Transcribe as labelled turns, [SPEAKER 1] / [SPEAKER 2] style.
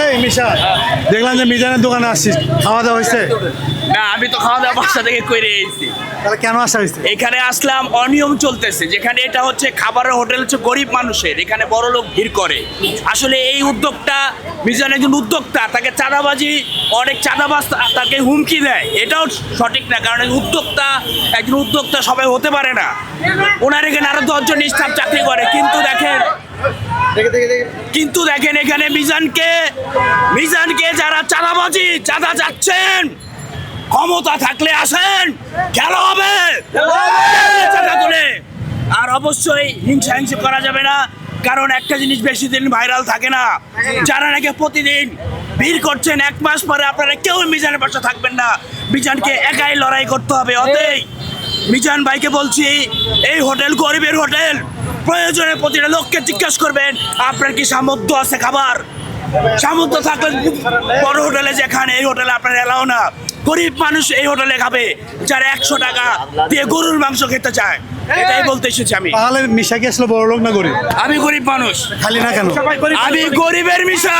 [SPEAKER 1] এই মিশা দেখলাম যে মিজানের দোকানে আসছিস। খাওয়া দাওয়া হয়েছে?
[SPEAKER 2] না আমি তো খাওয়া দাওয়া বাসা থেকে করে এসেছি
[SPEAKER 1] তাহলে কেন আসা হয়েছে?
[SPEAKER 2] এখানে আসলাম অনিয়ম চলতেছে। যেখানে এটা হচ্ছে খাবারের হোটেল হচ্ছে গরিব মানুষের। এখানে বড় লোক ভিড় করে। আসলে এই উদ্যোগটা মিজান একজন উদ্যোক্তা তাকে চাঁদাবাজি অনেক চাঁদাবাজ তাকে হুমকি দেয়। এটাও সঠিক না কারণ উদ্যোক্তা একজন উদ্যোক্তা সবাই হতে পারে না। ওনার এখানে আরও দশজন স্টাফ চাকরি করে। কিন্তু দেখেন কিন্তু দেখেন এখানে মিজানকে মিজানকে যারা চাঁদাবাজি চাঁদা যাচ্ছেন ক্ষমতা থাকলে আসেন খেলা হবে। আর অবশ্যই হিংসা হিংসা করা যাবে না কারণ একটা জিনিস বেশি দিন ভাইরাল থাকে না। যারা নাকি প্রতিদিন ভিড় করছেন এক মাস পরে আপনারা কেউ মিজানের পাশে থাকবেন না। মিজানকে একাই লড়াই করতে হবে অতএই মিজান ভাইকে বলছি এই হোটেল গরিবের হোটেল প্রয়োজনে প্রতিটা লোককে জিজ্ঞাসা করবেন আপনার কি সামর্থ্য আছে খাবার? সামর্থ্য থাকলে বড় হোটেলে যেখানে এই হোটেলে আপনার এলাও না। গরিব মানুষ এই হোটেলে খাবে যারা একশো টাকা দিয়ে গরুর মাংস খেতে চায়। এটাই বলতে এসেছি আমি।
[SPEAKER 1] তাহলে মিশা কি আসলে বড় লোক না গরিব?
[SPEAKER 2] আমি গরিব মানুষ।
[SPEAKER 1] খালি না কেন?
[SPEAKER 2] আমি গরিবের মিশা।